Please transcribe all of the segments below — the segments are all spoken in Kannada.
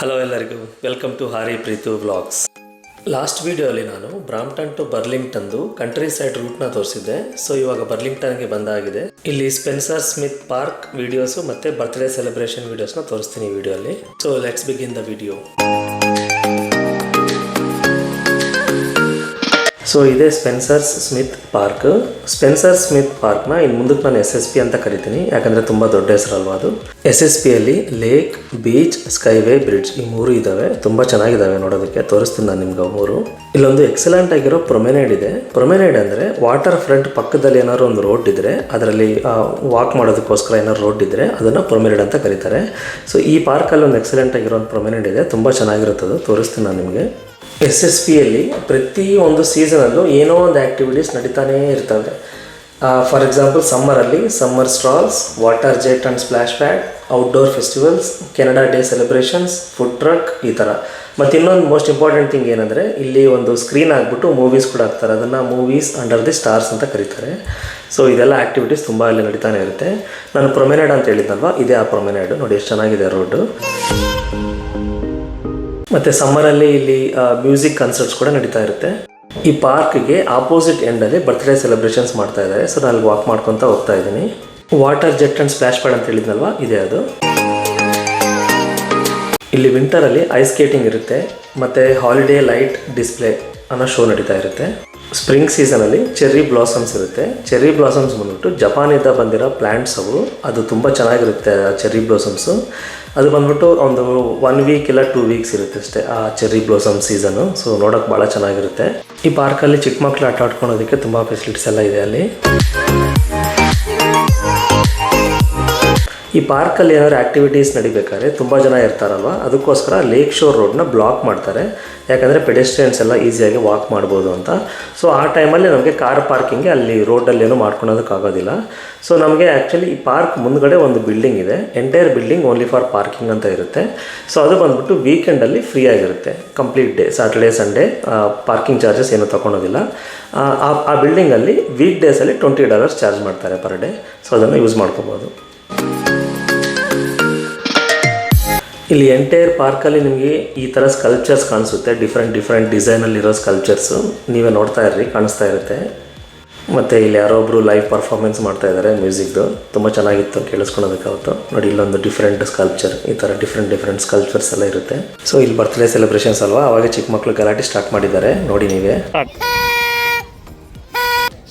ಹಲೋ ಎಲ್ಲರಿಗೂ. ವೆಲ್ಕಮ್ ಟು ಹಾರಿ ಪ್ರೀತು ವ್ಲಾಗ್ಸ್ ಲಾಸ್ಟ್ ವಿಡಿಯೋಲಿ ನಾನು ಬ್ರಾಂಪ್ಟನ್ ಟು ಬರ್ಲಿಂಗ್ಟನ್ದು ಕಂಟ್ರಿ ಸೈಡ್ ರೂಟ್ನ ತೋರಿಸಿದ್ದೆ. ಸೊ ಇವಾಗ ಬರ್ಲಿಂಗ್ಟನ್ಗೆ ಬಂದಾಗಿದೆ. ಇಲ್ಲಿ ಸ್ಪೆನ್ಸರ್ ಸ್ಮಿತ್ ಪಾರ್ಕ್ ವಿಡಿಯೋಸು ಮತ್ತು ಬರ್ತ್ಡೇ ಸೆಲೆಬ್ರೇಷನ್ ವಿಡಿಯೋಸ್ನ ತೋರಿಸ್ತೀನಿ ವಿಡಿಯೋಲಿ so let's begin the video so ಇದೆ Spencer's Smith park Spencer Smith ಪಾರ್ಕ್ನ ಇನ್ನು ಮುಂದಕ್ಕೆ ನಾನು ಎಸ್ ಎಸ್ ಪಿ ಅಂತ ಕರಿತೀನಿ. ಯಾಕಂದರೆ ತುಂಬ ದೊಡ್ಡ ಹೆಸರಲ್ವಾ ಅದು. ಎಸ್ ಎಸ್ ಪಿಯಲ್ಲಿ ಲೇಕ್ ಬೀಚ್ ಸ್ಕೈವೇ ಬ್ರಿಡ್ಜ್ ಈ ಮೂರು ಇದ್ದಾವೆ ತುಂಬ ಚೆನ್ನಾಗಿದ್ದಾವೆ ನೋಡೋದಕ್ಕೆ. ತೋರಿಸ್ತೀನಿ ನಾನು ನಿಮ್ಗೆ ಮೂರು. ಇಲ್ಲೊಂದು ಎಕ್ಸಲೆಂಟ್ ಆಗಿರೋ ಪ್ರೊಮೆನೇಡ್ ಇದೆ. ಪ್ರೊಮೆನೇಡ್ ಅಂದರೆ ವಾಟರ್ ಫ್ರಂಟ್ ಪಕ್ಕದಲ್ಲಿ ಏನಾದ್ರು ಒಂದು ರೋಡ್ ಇದ್ದರೆ ಅದರಲ್ಲಿ ವಾಕ್ ಮಾಡೋದಕ್ಕೋಸ್ಕರ ಏನಾದ್ರು ರೋಡ್ ಇದ್ದರೆ ಅದನ್ನು ಪ್ರೊಮೆನೇಡ್ ಅಂತ ಕರೀತಾರೆ. ಸೊ ಈ ಪಾರ್ಕಲ್ಲಿ ಒಂದು ಎಕ್ಸಲೆಂಟ್ ಆಗಿರೋ ಒಂದು ಪ್ರೊಮೆನೇಡ್ ಇದೆ. ತುಂಬ ಚೆನ್ನಾಗಿರುತ್ತದೆ. ತೋರಿಸ್ತೀನಿ ನಾನು ನಿಮಗೆ. ಎಸ್ ಎಸ್ ಪಿಯಲ್ಲಿ ಪ್ರತಿ ಒಂದು ಸೀಸನಲ್ಲೂ ಏನೋ ಒಂದು ಆ್ಯಕ್ಟಿವಿಟೀಸ್ ನಡೀತಾನೇ ಇರ್ತವೆ. For example ಸಮ್ಮರಲ್ಲಿ summer strolls water jet and splash pad outdoor festivals Canada day celebrations food truck ಈ ಥರ ಮತ್ತು ಇನ್ನೊಂದು ಮೋಸ್ಟ್ ಇಂಪಾರ್ಟೆಂಟ್ ಥಿಂಗ್ ಏನಂದರೆ ಇಲ್ಲಿ ಒಂದು ಸ್ಕ್ರೀನ್ ಆಗಿಬಿಟ್ಟು ಮೂವೀಸ್ ಕೂಡ ಹಾಕ್ತಾರೆ. ಅದನ್ನು ಮೂವೀಸ್ ಅಂಡರ್ ದಿ ಸ್ಟಾರ್ಸ್ ಅಂತ ಕರೀತಾರೆ. ಸೊ ಇದೆಲ್ಲ ಆ್ಯಕ್ಟಿವಿಟೀಸ್ ತುಂಬ ಅಲ್ಲಿ ನಡೀತಾನೆ ಇರುತ್ತೆ. ನಾನು ಪ್ರೊಮೆನೇಡ್ ಅಂತ ಹೇಳಿದ್ನಲ್ವ? ಇದೇ ಆ ಪ್ರೊಮೆನೇಡ್ ನೋಡಿ, ಎಷ್ಟು ಚೆನ್ನಾಗಿದೆ ರೋಡು ಮತ್ತು ಸಮ್ಮರಲ್ಲಿ ಇಲ್ಲಿ ಮ್ಯೂಸಿಕ್ ಕನ್ಸರ್ಟ್ಸ್ ಕೂಡ ನಡೀತಾ ಇರುತ್ತೆ. ಈ ಪಾರ್ಕ್ಗೆ ಆಪೋಸಿಟ್ ಎಂಡಲ್ಲಿ ಬರ್ತ್ಡೇ ಸೆಲೆಬ್ರೇಷನ್ಸ್ ಮಾಡ್ತಾ ಇದ್ದಾರೆ. ಸೊ ನಾನು ಅಲ್ಲಿ ವಾಕ್ ಮಾಡ್ಕೊತ ಹೋಗ್ತಾ ಇದ್ದೀನಿ. Water jet and splash pad ಅಂತ ಹೇಳಿದ್ನಲ್ವಾ? ಇದೆ ಅದು. ಇಲ್ಲಿ ವಿಂಟರಲ್ಲಿ ಐಸ್ ಸ್ಕೇಟಿಂಗ್ ಇರುತ್ತೆ. ಮತ್ತು ಹಾಲಿಡೇ ಲೈಟ್ ಡಿಸ್ಪ್ಲೇ ಅನ್ನೋ ಶೋ ನಡೀತಾ ಇರುತ್ತೆ. ಸ್ಪ್ರಿಂಗ್ ಸೀಸನಲ್ಲಿ ಚೆರ್ರಿ ಬ್ಲಾಸಮ್ಸ್ ಇರುತ್ತೆ. ಚೆರ್ರಿ ಬ್ಲಾಸಮ್ಸ್ ಬಂದ್ಬಿಟ್ಟು ಜಪಾನಿಂದ ಬಂದಿರೋ ಪ್ಲ್ಯಾಂಟ್ಸ್ ಅವು, ಅದು ತುಂಬ ಚೆನ್ನಾಗಿರುತ್ತೆ ಆ ಚೆರ್ರಿ ಬ್ಲಾಸಮ್ಸು ಅದು ಬಂದ್ಬಿಟ್ಟು ಒಂದು ಒನ್ ವೀಕ್ ಇಲ್ಲ ಟೂ ವೀಕ್ಸ್ ಇರುತ್ತೆ ಅಷ್ಟೇ ಆ ಚೆರ್ರಿ ಬ್ಲಾಸಮ್ ಸೀಸನು ಸೊ ನೋಡೋಕೆ ಭಾಳ ಚೆನ್ನಾಗಿರುತ್ತೆ. ಈ ಪಾರ್ಕಲ್ಲಿ ಚಿಕ್ಕ ಮಕ್ಕಳು ಆಟ ಆಡ್ಕೊಳೋದಕ್ಕೆ ತುಂಬ ಫೆಸಿಲಿಟೀಸ್ ಎಲ್ಲ ಇದೆ ಅಲ್ಲಿ. ಈ ಪಾರ್ಕಲ್ಲಿ ಏನಾದ್ರು ಆ್ಯಕ್ಟಿವಿಟೀಸ್ ನಡಿಬೇಕಾದ್ರೆ ತುಂಬ ಜನ ಇರ್ತಾರಲ್ವ? ಅದಕ್ಕೋಸ್ಕರ ಲೇಕ್ ಶೋರ್ ರೋಡ್ನ ಬ್ಲಾಕ್ ಮಾಡ್ತಾರೆ. ಯಾಕಂದರೆ ಪೆಡೆಸ್ಟ್ರಿಯನ್ಸ್ ಎಲ್ಲ ಈಸಿಯಾಗಿ ವಾಕ್ ಮಾಡ್ಬೋದು ಅಂತ. ಸೊ ಆ ಟೈಮಲ್ಲಿ ನಮಗೆ ಕಾರ್ ಪಾರ್ಕಿಂಗ್ಗೆ ಅಲ್ಲಿ ರೋಡಲ್ಲಿ ಏನೂ ಮಾಡ್ಕೊಳೋದಕ್ಕಾಗೋದಿಲ್ಲ ಸೊ ನಮಗೆ ಆ್ಯಕ್ಚುಲಿ ಈ ಪಾರ್ಕ್ ಮುಂದ್ಗಡೆ ಒಂದು ಬಿಲ್ಡಿಂಗ್ ಇದೆ. Entire building only for parking ಅಂತ ಇರುತ್ತೆ. ಸೊ ಅದು ಬಂದ್ಬಿಟ್ಟು ವೀಕೆಂಡಲ್ಲಿ ಫ್ರೀ ಆಗಿರುತ್ತೆ. Complete day Saturday Sunday parking charges ಏನು ತೊಗೊಳೋದಿಲ್ಲ. ಆ ಆ ಬಿಲ್ಡಿಂಗಲ್ಲಿ ವೀಕ್ ಡೇಸಲ್ಲಿ ಟ್ವೆಂಟಿ ಡಾಲರ್ಸ್ ಚಾರ್ಜ್ ಮಾಡ್ತಾರೆ ಪರ್ ಡೇ ಸೊ ಅದನ್ನು ಯೂಸ್ ಮಾಡ್ಕೋಬೋದು. ಇಲ್ಲಿ ಎಂಟೈರ್ ಪಾರ್ಕಲ್ಲಿ ನಿಮಗೆ ಈ ಥರ ಸ್ಕಲ್ಪ್ಚರ್ಸ್ ಕಾಣಿಸುತ್ತೆ. ಡಿಫ್ರೆಂಟ್ ಡಿಫ್ರೆಂಟ್ ಡಿಸೈನಲ್ಲಿರೋ ಸ್ಕಲ್ಪ್ಚರ್ಸು ನೀವೇ ನೋಡ್ತಾ ಇರ್ರಿ ಕಾಣಿಸ್ತಾ ಇರುತ್ತೆ. ಮತ್ತು ಇಲ್ಲಿ ಯಾರೋ ಒಬ್ಬರು ಲೈವ್ ಪರ್ಫಾರ್ಮೆನ್ಸ್ ಮಾಡ್ತಾ ಇದ್ದಾರೆ ಮ್ಯೂಸಿಕ್ದು ತುಂಬ ಚೆನ್ನಾಗಿತ್ತು ಕೇಳಿಸ್ಕೊಳೋದಕ್ಕಾವತ್ತು ನೋಡಿ ಇಲ್ಲೊಂದು ಡಿಫ್ರೆಂಟ್ ಸ್ಕಲ್ಪ್ಚರ್ ಈ ಥರ ಡಿಫ್ರೆಂಟ್ ಡಿಫ್ರೆಂಟ್ ಸ್ಕಲ್ಪ್ಚರ್ಸ್ ಎಲ್ಲ ಇರುತ್ತೆ. ಸೊ ಇಲ್ಲಿ ಬರ್ತ್ಡೇ ಸೆಲೆಬ್ರೇಷನ್ಸ್ ಅಲ್ವಾ? ಅವಾಗ ಚಿಕ್ಕ ಮಕ್ಕಳು ಗಲಾಟೆ ಸ್ಟಾರ್ಟ್ ಮಾಡಿದ್ದಾರೆ. ನೋಡಿ ನೀವೇ.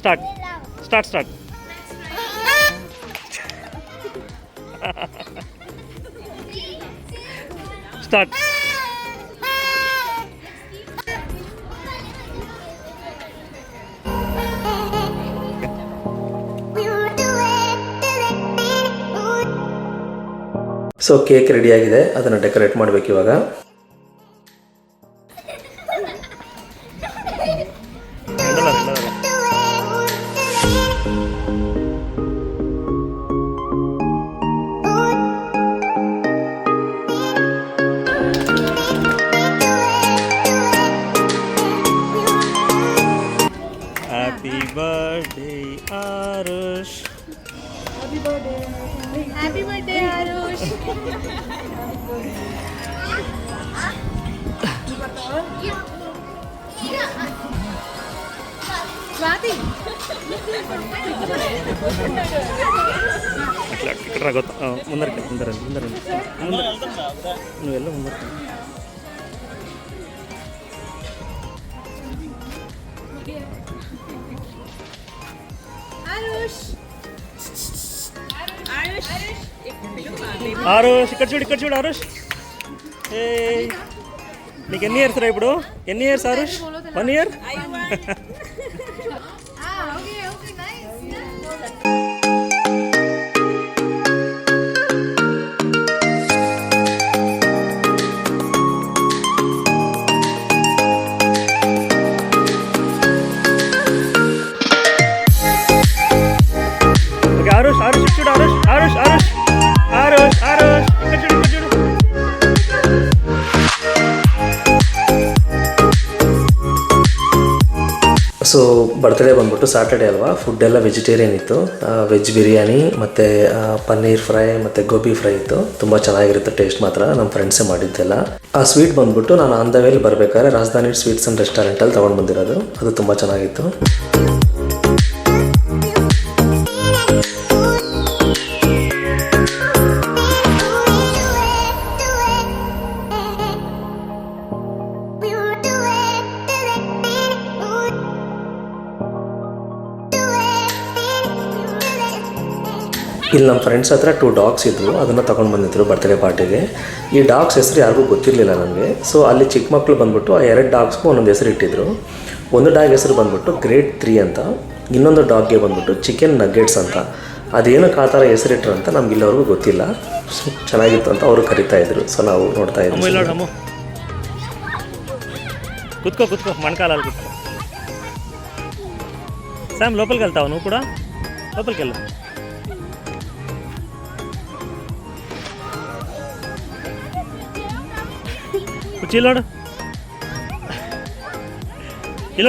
Start start start start so cake ರೆಡಿಯಾಗಿದೆ ಅದನ್ನು ಡೆಕೋರೇಟ್ ಮಾಡಬೇಕು ಇವಾಗ. స్వాతి. అట్లా ఇక్కడ రా గొత్త ముందరికి ముందరండి ముందరండి. ముందర నువ్వు వెళ్ళు ముందరికి. ఆరుష్. ఆరుష్. ఆరుష్ ఇక్కడ చూడు ఇక్కడ చూడు ఆరుష్. ఏ నీకు ఎన్ని ఇయర్స్ రా ఇప్పుడు? ఎన్ని years Aarush one year birthday ಬಂದ್ಬಿಟ್ಟು ಸಾಟರ್ಡೆ ಅಲ್ವಾ? ಫುಡ್ ಎಲ್ಲ ವೆಜಿಟೇರಿಯನ್ ಇತ್ತು. ವೆಜ್ ಬಿರಿಯಾನಿ ಮತ್ತು ಪನ್ನೀರ್ ಫ್ರೈ ಮತ್ತು ಗೋಬಿ ಫ್ರೈ ಇತ್ತು. ತುಂಬ ಚೆನ್ನಾಗಿರುತ್ತೆ ಟೇಸ್ಟ್ ಮಾತ್ರ. ನಮ್ಮ ಫ್ರೆಂಡ್ಸೇ ಮಾಡಿದ್ದೆಲ್ಲ. ಆ ಸ್ವೀಟ್ ಬಂದ್ಬಿಟ್ಟು ನಾನು ಆನ್ ದ ವೇಲಿ ಬರಬೇಕಾದ್ರೆ ರಾಜಧಾನಿ ಸ್ವೀಟ್ಸ್ ಆ್ಯಂಡ್ ರೆಸ್ಟೋರೆಂಟಲ್ಲಿ ತೊಗೊಂಡು ಬಂದಿರೋದು. ಅದು ತುಂಬ ಚೆನ್ನಾಗಿತ್ತು. ಇಲ್ಲಿ ನಮ್ಮ ಫ್ರೆಂಡ್ಸ್ ಹತ್ರ ಟೂ ಡಾಗ್ಸ್ ಇದ್ದರು ಅದನ್ನು ತೊಗೊಂಡು ಬಂದಿದ್ದರು ಬರ್ತ್ಡೇ ಪಾರ್ಟಿಗೆ ಈ ಡಾಗ್ಸ್ ಹೆಸರು ಯಾರಿಗೂ ಗೊತ್ತಿರಲಿಲ್ಲ ನನಗೆ ಸೊ ಅಲ್ಲಿ ಚಿಕ್ಕ ಮಕ್ಕಳು ಬಂದ್ಬಿಟ್ಟು ಆ ಎರಡು ಡಾಗ್ಸ್ಗೂ ಒಂದೊಂದು ಹೆಸರು ಇಟ್ಟಿದ್ರು. ಒಂದು ಡಾಗ್ ಹೆಸರು ಬಂದ್ಬಿಟ್ಟು ಗ್ರೇಟ್ ತ್ರೀ ಅಂತ. ಇನ್ನೊಂದು ಡಾಗ್ಗೆ ಬಂದ್ಬಿಟ್ಟು ಚಿಕನ್ ನಗ್ಗೆಟ್ಸ್ ಅಂತ. ಅದೇನು ಆ ಥರ ಹೆಸರಿಟ್ರು ಅಂತ ನಮ್ಗೆ ಇಲ್ಲಿವರೆಗೂ ಗೊತ್ತಿಲ್ಲ. ಸೊ ಚೆನ್ನಾಗಿತ್ತು ಅಂತ ಅವರು ಕರಿತಾ ಇದ್ರು. ಸೊ ನಾವು ನೋಡ್ತಾ ಇದ್ವಿ. ಕುತ್ಕೋ ಕುತ್ಕೋ. ಮಣ್ಕಾಲಲ್ಲಿ ಕುತ್ಕೋ. ಸ್ಯಾಮ್ ಲೋಕಲ್ಗೆ ಅಲ್ತಾವ ಕೂಡ? ಲೋಕಲ್ಗೆಲ್ಲ ಬುಚ್ಚಿ ಇಲ್ಲಿ ನೋಡು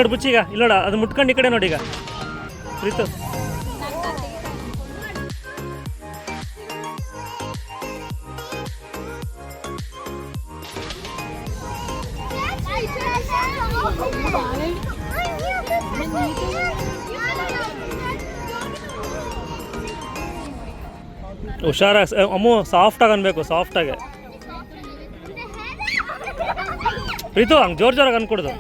ಬುಚ್ಚಿ ಈಗ ಇಲ್ಲಿ ಅದು ಮುಟ್ಕೊಂಡು ಈ ಕಡೆ ನೋಡಿ ಈಗ. ಪ್ರೀತು. ಹುಷಾರಾಗಿ ಅಮ್ಮು ಸಾಫ್ಟಾಗಿ ಅನ್ಬೇಕು ಸಾಫ್ಟಾಗಿ ಪ್ರೀತು ಹಂಗೆ ಜೋರು ಜೋರಾಗಿ ಅನ್ಕೊಡ್ದು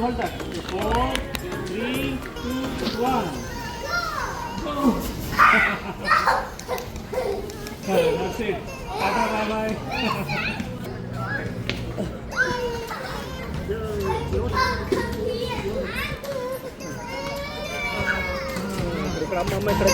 hold that. Four, three, two, one. Go. No. That's it. Bye, bye bye. ఇక్కడ అమ్మ ఇక్కడ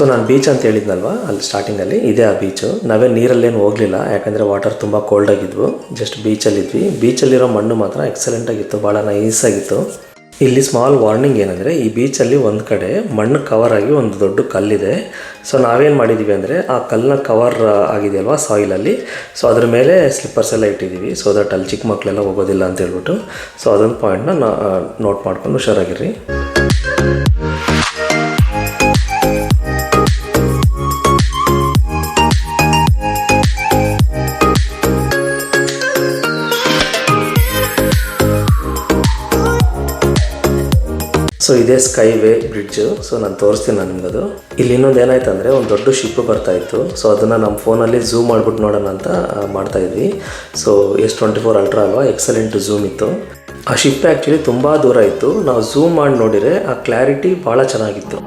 ಸೊ ನಾನು ಬೀಚ್ ಅಂತ ಹೇಳಿದ್ನಲ್ವಾ? ಅಲ್ಲಿ ಸ್ಟಾರ್ಟಿಂಗಲ್ಲಿ ಇದೇ ಆ ಬೀಚು ನಾವೇ ನೀರಲ್ಲೇನು ಹೋಗಲಿಲ್ಲ. ಯಾಕಂದರೆ ವಾಟರ್ ತುಂಬ ಕೋಲ್ಡ್ ಆಗಿದ್ವು. ಜಸ್ಟ್ ಬೀಚಲ್ಲಿದ್ವಿ ಬೀಚಲ್ಲಿರೋ ಮಣ್ಣು ಮಾತ್ರ ಎಕ್ಸಲೆಂಟ್ ಆಗಿತ್ತು. ಭಾಳ ನೈಸ್ ಆಗಿತ್ತು. ಇಲ್ಲಿ ಸ್ಮಾಲ್ ವಾರ್ನಿಂಗ್ ಏನಂದರೆ, ಈ ಬೀಚಲ್ಲಿ ಒಂದು ಕಡೆ ಮಣ್ಣು ಕವರ್ ಆಗಿ ಒಂದು ದೊಡ್ಡ ಕಲ್ಲಿದೆ. ಸೊ ನಾವೇನು ಮಾಡಿದ್ದೀವಿ ಅಂದರೆ, ಆ ಕಲ್ಲನ್ನ ಕವರ್ ಆಗಿದೆಯಲ್ವಾ ಸಾಯಿಲಲ್ಲಿ ಸೊ ಅದ್ರ ಮೇಲೆ ಸ್ಲಿಪ್ಪರ್ಸ್ ಎಲ್ಲ ಇಟ್ಟಿದ್ದೀವಿ ಸೊ ದಟ್ ಅಲ್ಲಿ ಚಿಕ್ಕ ಮಕ್ಕಳೆಲ್ಲ ಹೋಗೋದಿಲ್ಲ ಅಂತ ಹೇಳ್ಬಿಟ್ಟು. ಸೊ ಅದೊಂದು ಪಾಯಿಂಟ್ನ ನೋಟ್ ಮಾಡ್ಕೊಂಡು ಹುಷಾರಾಗಿರ್ರಿ. ಸೊ ಇದೇ ಸ್ಕೈ ವೇ ಬ್ರಿಡ್ಜ್ ಸೊ ನಾನು ತೋರಿಸ್ತೀನಿ ನಾನು ನಿಮ್ಗದು. ಇಲ್ಲಿ ಇನ್ನೊಂದು ಏನಾಯ್ತು ಅಂದರೆ ಒಂದು ದೊಡ್ಡ ಶಿಪ್ ಬರ್ತಾ ಇತ್ತು. ಸೊ ಅದನ್ನು ನಮ್ಮ ಫೋನಲ್ಲಿ ಝೂಮ್ ಮಾಡ್ಬಿಟ್ಟು ನೋಡೋಣ ಅಂತ ಮಾಡ್ತಾ ಇದ್ವಿ. So S twenty four ultra ಅಲ್ವಾ? ಎಕ್ಸಲೆಂಟ್ ಝೂಮ್ ಇತ್ತು. ಆ ಶಿಪ್ ಆ್ಯಕ್ಚುಲಿ ತುಂಬ ದೂರ ಇತ್ತು. ನಾವು ಝೂಮ್ ಮಾಡಿ ನೋಡಿದರೆ, ಆ ಕ್ಲಾರಿಟಿ ಭಾಳ ಚೆನ್ನಾಗಿತ್ತು.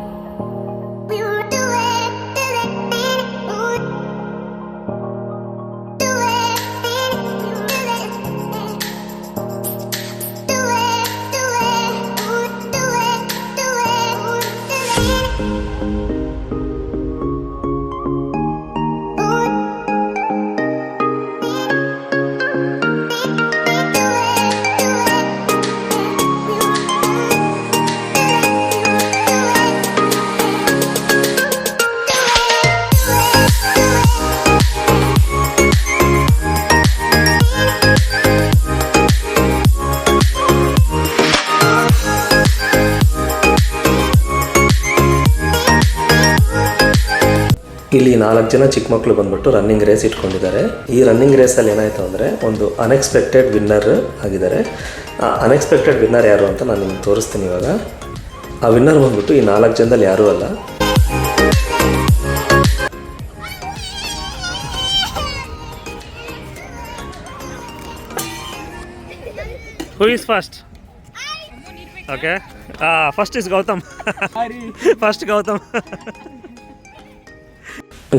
ಇಲ್ಲಿ ನಾಲ್ಕು ಜನ ಚಿಕ್ಕ ಮಕ್ಕಳು ಬಂದ್ಬಿಟ್ಟು ರನ್ನಿಂಗ್ ರೇಸ್ ಇಟ್ಕೊಂಡಿದ್ದಾರೆ. ಈ ರನ್ನಿಂಗ್ ರೇಸಲ್ಲಿ ಏನಾಯಿತು ಅಂದರೆ ಒಂದು ಅನ್ಎಕ್ಸ್ಪೆಕ್ಟೆಡ್ ವಿನ್ನರ್ ಆಗಿದ್ದಾರೆ. ಆ ಅನ್ಎಕ್ಸ್ಪೆಕ್ಟೆಡ್ ವಿನ್ನರ್ ಯಾರು ಅಂತ ನಾನು ನಿಮ್ಗೆ ತೋರಿಸ್ತೀನಿ ಇವಾಗ. ಆ ವಿನ್ನರ್ ಬಂದ್ಬಿಟ್ಟು ಈ ನಾಲ್ಕು ಜನದಲ್ಲಿ ಯಾರೂ ಅಲ್ಲ. Who is first okay first is Gautam first Gautam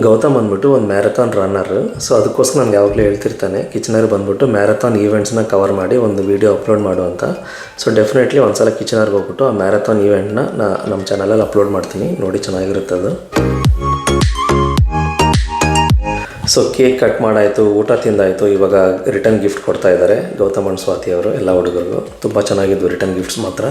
Gautam ಬಂದ್ಬಿಟ್ಟು ಒಂದು ಮ್ಯಾರಥಾನ್ ರನ್ನರ್ ಸೊ ಅದಕ್ಕೋಸ್ಕರ ನನಗೆ ಯಾವಾಗಲೂ ಹೇಳ್ತಿರ್ತಾನೆ ಕಿಚನರ್ ಬಂದ್ಬಿಟ್ಟು ಮ್ಯಾರಥಾನ್ ಈವೆಂಟ್ಸ್ನ ಕವರ್ ಮಾಡಿ ಒಂದು ವೀಡಿಯೋ ಅಪ್ಲೋಡ್ ಮಾಡು ಅಂತ. ಸೊ ಡೆಫಿನೆಟ್ಲಿ ಒಂದ್ಸಲ ಕಿಚನರ್ಗೆ ಹೋಗ್ಬಿಟ್ಟು ಆ ಮ್ಯಾರಥಾನ್ ಈವೆಂಟ್ನ ನಾ ನಮ್ಮ ಚಾನಲಲ್ಲಿ ಅಪ್ಲೋಡ್ ಮಾಡ್ತೀನಿ. ನೋಡಿ ಚೆನ್ನಾಗಿರುತ್ತೆ ಅದು. ಸೊ ಕೇಕ್ ಕಟ್ ಮಾಡಾಯಿತು, ಊಟ ತಿಂದಾಯಿತು, ಇವಾಗ ರಿಟರ್ನ್ ಗಿಫ್ಟ್ ಕೊಡ್ತಾ ಇದ್ದಾರೆ ಗೌತಮ್ ಅಂಡ್ ಸ್ವಾತಿ ಅವರು, ಎಲ್ಲ ಹುಡುಗರಿಗೂ. ತುಂಬ ಚೆನ್ನಾಗಿದ್ವು ರಿಟರ್ನ್ ಗಿಫ್ಟ್ಸ್ ಮಾತ್ರ.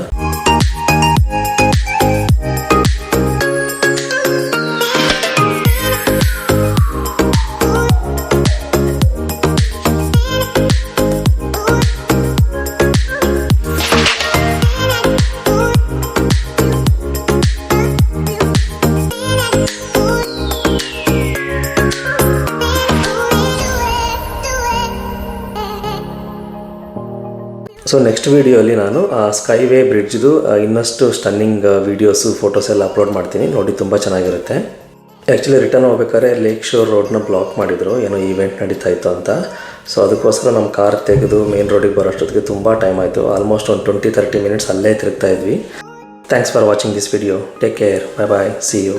ಸೊ ನೆಕ್ಸ್ಟ್ ವೀಡಿಯೋಲಿ ನಾನು ಸ್ಕೈವೇ ಬ್ರಿಡ್ಜ್ದು ಇನ್ನಷ್ಟು ಸ್ಟನ್ನಿಂಗ್ ವೀಡಿಯೋಸು ಫೋಟೋಸ್ ಎಲ್ಲ ಅಪ್ಲೋಡ್ ಮಾಡ್ತೀನಿ. ನೋಡಿ, ತುಂಬ ಚೆನ್ನಾಗಿರುತ್ತೆ. ಆ್ಯಕ್ಚುಲಿ ರಿಟರ್ನ್ ಹೋಗ್ಬೇಕಾದ್ರೆ ಲೇಕ್ ಶೋರ್ ರೋಡ್ನ ಬ್ಲಾಕ್ ಮಾಡಿದರು. ಏನೋ ಈವೆಂಟ್ ನಡೀತಾ ಇತ್ತು ಅಂತ. ಸೊ ಅದಕ್ಕೋಸ್ಕರ ನಮ್ಮ ಕಾರ್ ತೆಗೆದು ಮೇನ್ ರೋಡಿಗೆ ಬರೋಷ್ಟೊತ್ತಿಗೆ ತುಂಬ ಟೈಮ್ ಆಯಿತು. ಆಲ್ಮೋಸ್ಟ್ ಒಂದು ಟ್ವೆಂಟಿ ತರ್ಟಿ ಮಿನಿಟ್ಸ್ ಅಲ್ಲೇ ತಿರುಗ್ತಾ ಇದ್ವಿ. Thanks for watching this video take care bye bye see you